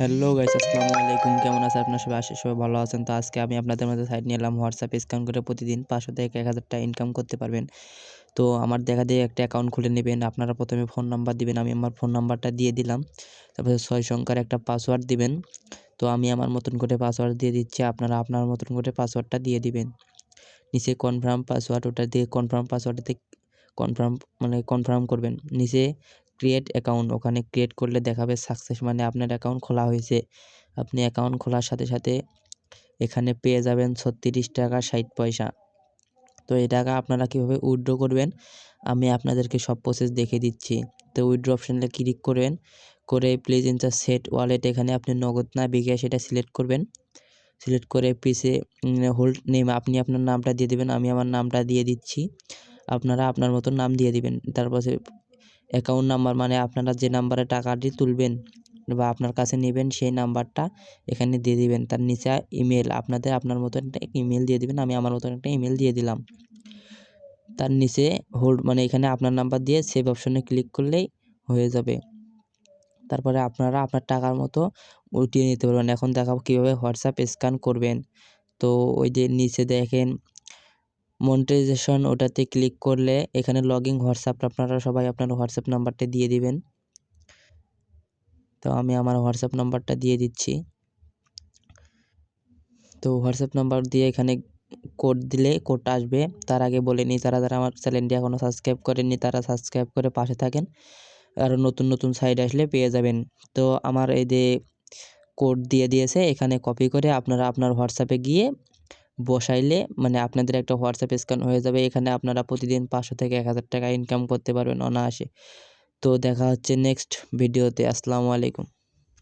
Hello guys আসসালামু আলাইকুম। কেমন আছে আপনার? সবাই আশা সবাই ভালো আছেন। তো আজকে আমি আপনাদের মধ্যে সাইড নিয়ে এলাম হোয়াটসঅ্যাপ স্ক্যান করে প্রতিদিন পাঁচশো থেকে এক হাজার টাকা ইনকাম করতে পারবেন। তো আমার দেখা দিয়ে একটা অ্যাকাউন্ট খুলে নেবেন। আপনারা প্রথমে ফোন নাম্বার দিবেন। আমি আমার ফোন নাম্বারটা দিয়ে দিলাম। তারপরে ছয় সংখ্যার একটা পাসওয়ার্ড দিবেন। তো আমি আমার মতন করে পাসওয়ার্ড দিয়ে দিচ্ছি। আপনারা আপনার মতন করে পাসওয়ার্ডটা দিয়ে দিবেন। নিচে কনফার্ম পাসওয়ার্ড ওটা দিয়ে কনফার্ম পাসওয়ার্ডে কনফার্ম মানে কনফার্ম করবেন। নিচে ক্রিয়েট অ্যাকাউন্ট ওখানে ক্রিয়েট করলে দেখাবে সাকসেস মানে আপনার অ্যাকাউন্ট খোলা হয়েছে। আপনি অ্যাকাউন্ট খোলার সাথে সাথে এখানে পেয়ে যাবেন ছত্রিশ টাকা ষাট পয়সা। তো এই টাকা আপনারা কীভাবে উইথড্র করবেন? আমি আপনাদেরকে সব প্রসেস দেখে দিচ্ছি। তো উইথড্র অপশানে ক্লিক করবেন। করে প্লিজ ইনচার সেট ওয়ালেট এখানে আপনি নগদ না বিকাশ সেটা সিলেক্ট করবেন। সিলেক্ট করে পিসে হোল্ড নেম আপনি আপনার নামটা দিয়ে দেবেন, আমি আমার নামটা দিয়ে দিচ্ছি। আপনারা আপনার মতো নাম দিয়ে দিবেন। তারপরে অ্যাকাউন্ট নাম্বার মানে আপনারা যে নাম্বারে টাকাটি তুলবেন বা আপনার কাছে নেবেন সেই নাম্বারটা এখানে দিয়ে দিবেন। তার নিচে ইমেল আপনাদের আপনার মতন একটা ইমেল দিয়ে দিবেন, আমি আমার মতন একটা ইমেল দিয়ে দিলাম। তার নিচে হোল্ড মানে এখানে আপনার নাম্বার দিয়ে সেভ অপশনে ক্লিক করলেই হয়ে যাবে। তারপরে আপনারা আপনার টাকার মতো উঠিয়ে নিতে পারবেন। এখন দেখাবো কীভাবে হোয়াটসঅ্যাপ স্ক্যান করবেন। তো ওই যে নিচে দেখেন মনিটাইজেশন ওটাতে ক্লিক করলে এখানে লগইন হোয়াটসঅ্যাপ আপনারা সবাই আপনার হোয়াটসঅ্যাপ নাম্বারটা দিয়ে দিবেন। তো আমি আমার হোয়াটসঅ্যাপ নাম্বারটা দিয়ে দিচ্ছি। তো হোয়াটসঅ্যাপ নাম্বার দিয়ে এখানে কোড দিলে কোডটা আসবে। তার আগে বলে নিই তারা যারা আমার চ্যানেলটি এখনও সাবস্ক্রাইব করেননি, তারা সাবস্ক্রাইব করে পাশে থাকেন। আরও নতুন নতুন সাইট আসলে পেয়ে যাবেন। তো আমার এই যে কোড দিয়ে দিয়েছে, এখানে কপি করে আপনারা আপনার হোয়াটসঅ্যাপে গিয়ে বসাইলে মানে আপনাদের একটা হোয়াটসঅ্যাপ স্ক্যান হয়ে যাবে। এখানে আপনারা প্রতিদিন পাঁচশো থেকে এক হাজার টাকা ইনকাম করতে পারবেন অনায়াসে। তো দেখা হচ্ছে নেক্সট ভিডিওতে আসসালামু আলাইকুম।